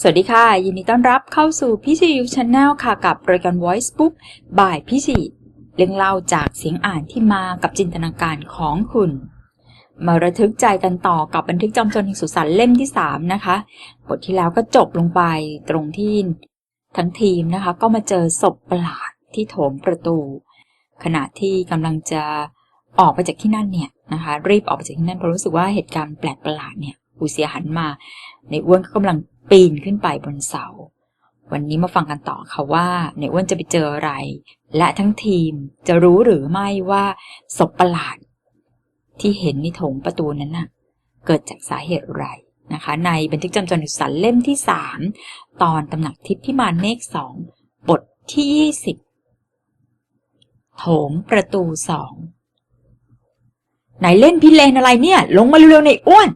สวัสดีค่ะ ยินดีต้อนรับเข้าสู่พี่ชียูชาแนลค่ะ กับรายการ Voice Book บ่ายพี่ชีเรื่องเล่าจากเสียงอ่านที่มากับจินตนาการของคุณ มาระทึกใจกันต่อกับบันทึกจอมโจรแห่งสุสานเล่มที่ 3 นะคะ บทที่แล้วก็จบลงไปตรงที่ทั้งทีมนะคะ ก็มาเจอศพประหลาดที่โถงประตู ขณะที่กำลังจะออกไปจากที่นั่นเนี่ยนะคะ รีบออกไปจากที่นั่นเพราะรู้สึกว่าเหตุการณ์แปลกประหลาดเนี่ยอูเสียหันมา ในอ้วนก็กำลัง ปีนขึ้นไปบนเสา วันนี้มาฟังกันต่อค่ะว่าในอ้วนจะไปเจออะไร และทั้งทีมจะรู้หรือไม่ว่าศพประหลาด ที่เห็นในถงประตูนั้นน่ะ เกิดจากสาเหตุอะไรนะคะ ในบันทึกจำจนสันเล่มที่สามตอนตำหนักทิพย์พิมานเมฆสองบทที่ยี่สิบโถงประตูสองไหนเล่นพิเรนอะไรเนี่ย ลงมาเร็วๆในอ้วน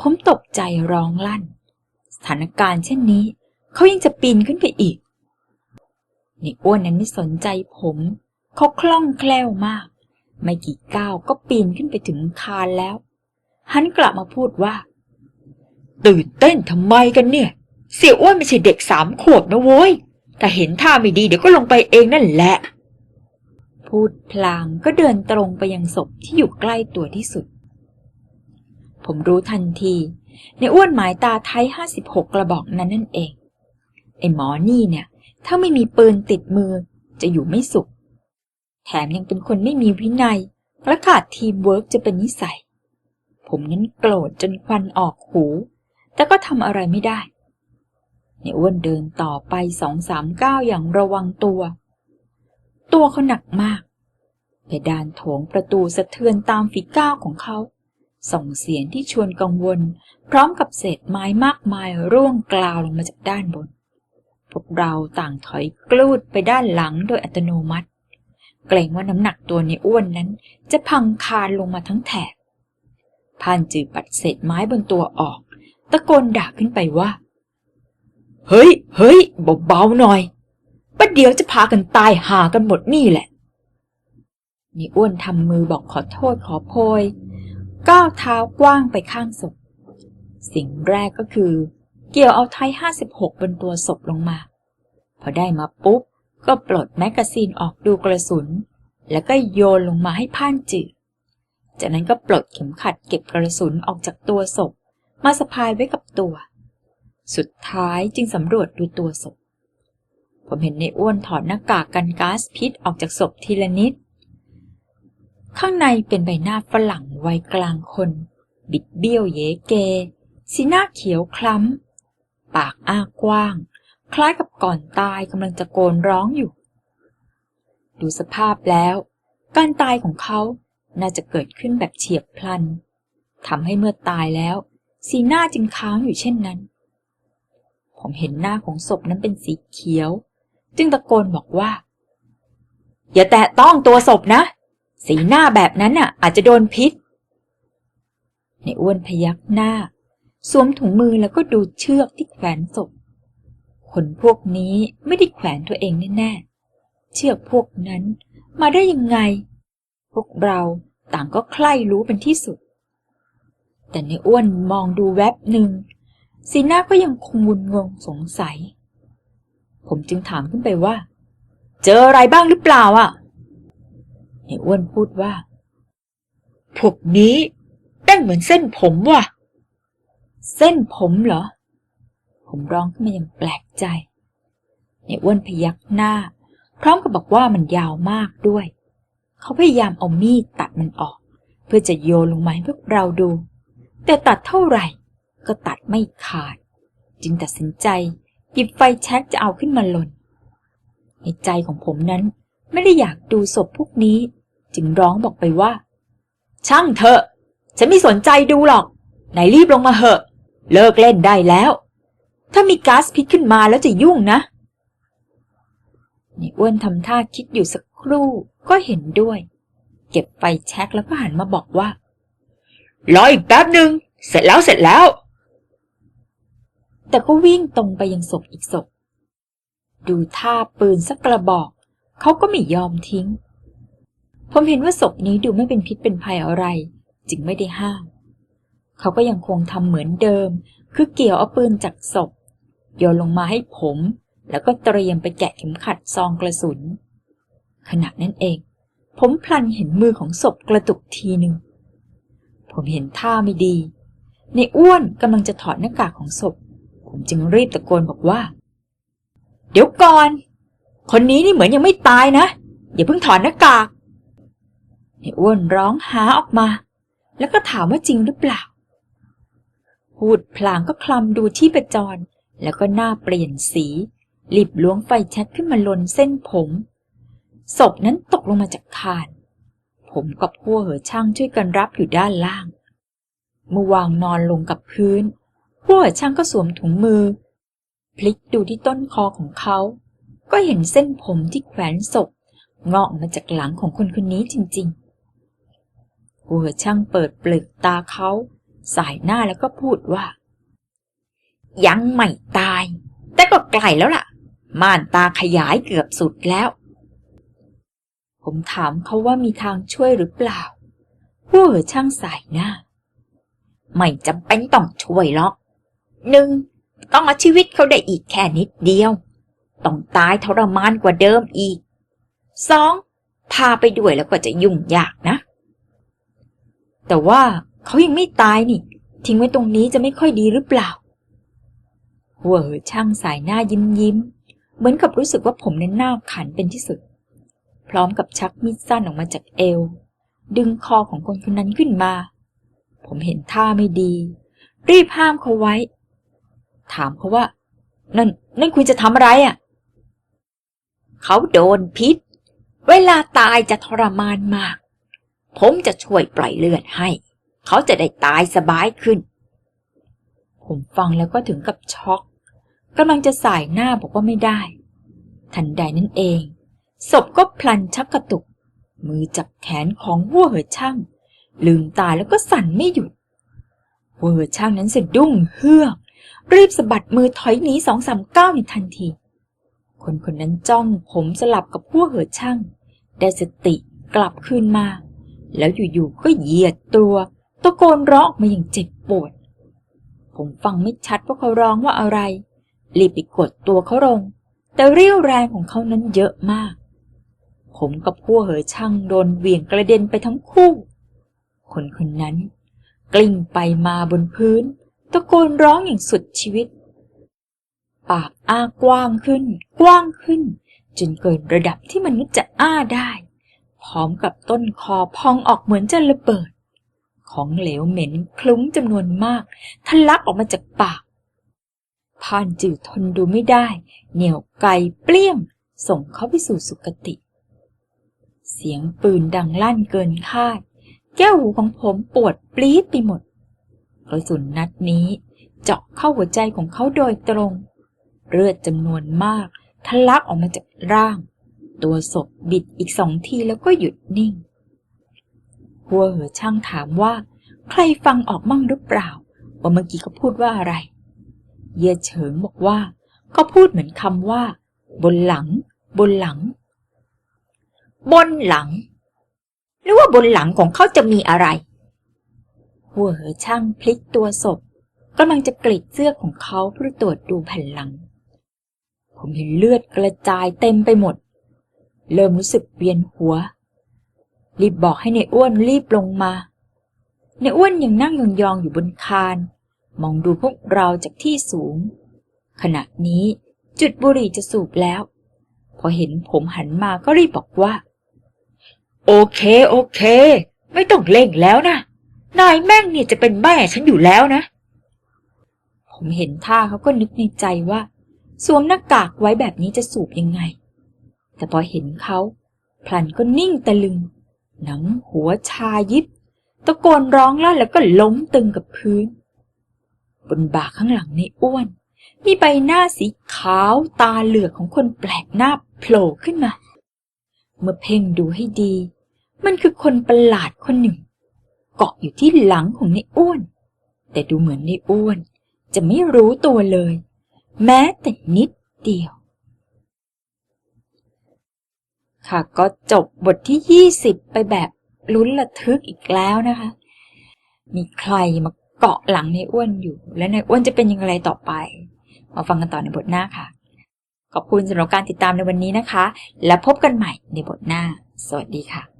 ผมตกใจร้องลั่น สถานการณ์เช่นนี้ เขายังจะปีนขึ้นไปอีก ในอ้วนนั้นไม่สนใจผม เขาคล่องแคล่วมาก ไม่กี่ก้าวก็ปีนขึ้นไปถึงคานแล้ว หันกลับมาพูดว่า ตื่นเต้นทำไมกันเนี่ย เสี่ยอ้วนไม่ใช่เด็กสามขวบนะโว้ยถ้าเห็นท่าไม่ดีเดี๋ยวก็ลงไปเองนั่นแหละ พูดพลางก็เดินตรงไปยังศพที่อยู่ใกล้ตัวที่สุด ผมรู้ทันที ในอ้วนหมายตาไทยห้าสิบหกกระบอกนั้นนั่นเองไอ้หมอนี่เนี่ย ถ้าไม่มีปืนติดมือจะอยู่ไม่สุข แถมยังเป็นคนไม่มีวินัยและขาดทีมเวิร์กจะเป็นนิสัย ผมนั้นโกรธจนควันออกหู แต่ก็ทำอะไรไม่ได้ ในอ้วนเดินต่อไปสองสามก้าวอย่างระวังตัว ตัวเขาหนักมากเพดานโถงประตูสะเทือนตามฝีก้าวของเขา ส่งเสียงที่ชวนกังวล พร้อมกับเศษไม้มากมายร่วงกลาวลงมาจากด้านบน พวกเราต่างถอยกลูดไปด้านหลังโดยอัตโนมัติ เกรงว่าน้ำหนักตัวในอ้วนนั้น จะพังคานลงมาทั้งแถบผ่านจือปัดเศษไม้บนตัวออก ตะโกนด่าขึ้นไปว่า เฮ้ย เฮ้ยเบาๆหน่อยประเดี๋ยวจะพากันตายหากันหมดนี่แหละนี่อ้วนทำมือบอกขอโทษขอโพย ก้าวเท้ากว้างไปข้างศพ สิ่งแรกก็คือ เกี่ยวเอาไทยห้าสิบหกบนตัวศพลงมา พอได้มาปุ๊บ ก็ปลดแมกกาซีนออกดูกระสุน แล้วก็โยนลงมาให้พ่านจืดจากนั้นก็ปลดเข็มขัดเก็บกระสุนออกจากตัวศพ มาสะพายไว้กับตัว สุดท้ายจึงสำรวจดูตัวศพ ผมเห็นในอ้วนถอดหน้ากากกันก๊าซพิษออกจากศพทีละนิด ข้างในเป็นใบหน้าฝรั่งวัยกลางคน บิดเบี้ยวเยเก สีหน้าเขียวคล้ำ ปากอ้ากว้าง คล้ายกับก่อนตายกำลังจะโกนร้องอยู่ ดูสภาพแล้ว การตายของเขาน่าจะเกิดขึ้นแบบเฉียบพลันทำให้เมื่อตายแล้ว สีหน้าจึงค้างอยู่เช่นนั้น ผมเห็นหน้าของศพนั้นเป็นสีเขียว จึงตะโกนบอกว่า อย่าแตะต้องตัวศพนะ สีหน้าแบบนั้นน่ะ อาจจะโดนพิษ ในอ้วนพยักหน้า สวมถุงมือแล้วก็ดูเชือกที่แขวนศพ คนพวกนี้ไม่ได้แขวนตัวเองแน่ๆ เชือกพวกนั้นมาได้ยังไง พวกเราต่างก็ใคร่รู้เป็นที่สุด แต่ในอ้วนมองดูแวบหนึ่ง สีหน้าก็ยังคงวุ่นงงสงสัย ผมจึงถามขึ้นไปว่า เจออะไรบ้างหรือเปล่าอะ ในอ้วนพูดว่า พวกนี้แต้งเหมือนเส้นผมว่ะ เส้นผมเหรอ ผมร้องขึ้นมาอย่างแปลกใจ ในอ้วนพยักหน้า พร้อมกับบอกว่ามันยาวมากด้วย เขาพยายามเอามีดตัดมันออก เพื่อจะโยนลงมาให้พวกเราดู แต่ตัดเท่าไหร่ก็ตัดไม่ขาด จึงตัดสินใจหยิบไฟแช็กจะเอาขึ้นมาหล่นในใจของผมนั้นไม่ได้อยากดูศพพวกนี้ จึงร้องบอกไปว่า ช่างเถอะ ฉันไม่สนใจดูหรอก ไหนรีบลงมาเหอะ เลิกเล่นได้แล้ว ถ้ามีก๊าซพิษขึ้นมาแล้วจะยุ่งนะนี่อ้วนทำท่าคิดอยู่สักครู่ก็เห็นด้วย เก็บไฟแช็กแล้วก็หันมาบอกว่ารออีกแป๊บหนึ่งเสร็จแล้วเสร็จแล้ว แต่ก็วิ่งตรงไปยังศพอีกศพ ดูท่าปืนสักกระบอก เขาก็ไม่ยอมทิ้ง ผมเห็นว่าศพนี้ดูไม่เป็นพิษเป็นภัยอะไร จึงไม่ได้ห้าม เขาก็ยังคงทำเหมือนเดิม คือเกี่ยวเอาปืนจากศพ โยนลงมาให้ผม แล้วก็เตรียมไปแกะเข็มขัดซองกระสุน ขณะนั้นเอง ผมพลันเห็นมือของศพกระตุกทีหนึ่ง ผมเห็นท่าไม่ดี ในอ้วนกำลังจะถอดหน้ากากของศพ ผมจึงรีบตะโกนบอกว่า เดี๋ยวก่อน คนนี้นี่เหมือนยังไม่ตายนะ อย่าเพิ่งถอดหน้ากาก ในอ้วนร้องหาออกมา แล้วก็ถามว่าจริงหรือเปล่า พูดพลางก็คลำดูที่ประจร แล้วก็หน้าเปลี่ยนสีรีบล้วงไฟแช็กขึ้นมาลนเส้นผม ศพนั้นตกลงมาจากคาน ผมกับพวกเหอช่างช่วยกันรับอยู่ด้านล่าง เมื่อวางนอนลงกับพื้น พวกเหอช่างก็สวมถุงมือ พลิกดูที่ต้นคอของเขา ก็เห็นเส้นผมที่แขวนศพงอกมาจากหลังของคนคนนี้จริง ๆ หัวช่างเปิดเปลือกตาเขาสายหน้าแล้วก็พูดว่า ยังไม่ตาย แต่ก็ไกลแล้วล่ะ ม่านตาขยายเกือบสุดแล้ว ผมถามเขาว่ามีทางช่วยหรือเปล่าหัวช่างสายหน้า ไม่จำเป็นต้องช่วยหรอกหนึ่งต้องเอาชีวิตเขาได้อีกแค่นิดเดียว ต้องตายทรมานกว่าเดิมอีกสองพาไปด้วยแล้วก็จะยุ่งยากนะ แต่ว่าเขายังไม่ตายนี่ ทิ้งไว้ตรงนี้จะไม่ค่อยดีหรือเปล่าหัวเหอช่างสายหน้ายิ้มยิ้ม เหมือนกับรู้สึกว่าผมนั้นหน้าขันเป็นที่สุด พร้อมกับชักมีดสั้นออกมาจากเอว ดึงคอของคนคนนั้นขึ้นมา ผมเห็นท่าไม่ดี รีบห้ามเขาไว้ ถามเขาว่า นั่น นั่นคุณจะทำอะไรอะ เขาโดนพิษ เวลาตายจะทรมานมาก ผมจะช่วยปล่อยเลือดให้ เขาจะได้ตายสบายขึ้น ผมฟังแล้วก็ถึงกับช็อกกำลังจะสายหน้าบอกว่าไม่ได้ ทันใดนั่นเอง ศพก็พลันชักกระตุก มือจับแขนของวัวเหอช่าง ลืมตาแล้วก็สั่นไม่หยุดวัวเหอช่างนั้นสะดุ้งเฮือกรีบสะบัดมือถอยหนีสองสามก้าวในทันที คนคนนั้นจ้องผมสลับกับพวกเหอช่าง ได้สติกลับคืนมา แล้วอยู่ๆก็เหยียดตัวตะโกนร้องออกมาอย่างเจ็บปวด ผมฟังไม่ชัดว่าเขาร้องว่าอะไร รีบไปกดตัวเขาลง แต่เรี่ยวแรงของเขานั้นเยอะมาก ผมกับพวกเหอช่างโดนเหวี่ยงกระเด็นไปทั้งคู่ คนคนนั้น กลิ้งไปมาบนพื้น ตะโกนร้องอย่างสุดชีวิต ปากอ้ากว้างขึ้น กว้างขึ้น จนเกินระดับที่มนุษย์จะอ้าได้ พร้อมกับต้นคอพองออกเหมือนจะระเบิด ของเหลวเหม็นคลุ้งจำนวนมากทะลักออกมาจากปากพานจืดทนดูไม่ได้ เหนี่ยวไกเปลี้ยง ส่งเขาไปสู่สุคติ เสียงปืนดังลั่นเกินคาด แก้วหูของผมปวดปลี๊ดไปหมดกระสุนนัดนี้ เจาะเข้าหัวใจของเขาโดยตรง เลือดจำนวนมากทะลักออกมาจากร่าง ตัวศพบิดอีกสองทีแล้วก็หยุดนิ่ง หัวเหอช่างถามว่า ใครฟังออกมั่งหรือเปล่า ว่าเมื่อกี้เขาพูดว่าอะไร เย่เฉิงบอกว่าเขาพูดเหมือนคำว่า บนหลัง บนหลัง บนหลัง หรือว่าบนหลังของเขาจะมีอะไร หัวเหอช่างพลิกตัวศพกำลังจะกรีดเสื้อของเขาเพื่อตรวจดูแผ่นหลัง ผมเห็นเลือดกระจายเต็มไปหมด เริ่มรู้สึกเวียนหัว รีบบอกให้ในอ้วนรีบลงมา ในอ้วนยังนั่งยองๆอยู่บนคาน มองดูพวกเราจากที่สูง ขณะนี้จุดบุหรี่จะสูบแล้ว พอเห็นผมหันมาก็รีบบอกว่า โอเค โอเค ไม่ต้องเล่งแล้วนะ นายแม่งเนี่ยจะเป็นแม่ฉันอยู่แล้วนะ ผมเห็นท่าเขาก็นึกในใจว่า สวมหน้ากากไว้แบบนี้จะสูบยังไง แต่พอเห็นเขาพลันก็นิ่งตะลึง หนังหัวชายิบ ตะโกนร้องลั่นแล้วก็ล้มตึงกับพื้น บนบ่าข้างหลังในอ้วน มีใบหน้าสีขาวตาเหลือกของคนแปลกหน้าโผล่ขึ้นมา เมื่อเพ่งดูให้ดี มันคือคนประหลาดคนหนึ่ง เกาะอยู่ที่หลังของในอ้วน แต่ดูเหมือนในอ้วน จะไม่รู้ตัวเลย แม้แต่นิดเดียว ค่ะก็จบบทที่ 20 ไปแบบลุ้นระทึกอีกแล้วนะคะ มีใครมาเกาะหลังในอ้วนอยู่ และในอ้วนจะเป็นยังไงต่อไป มาฟังกันต่อในบทหน้าค่ะ ขอบคุณสำหรับการติดตามในวันนี้นะคะ และพบกันใหม่ในบทหน้า สวัสดีค่ะ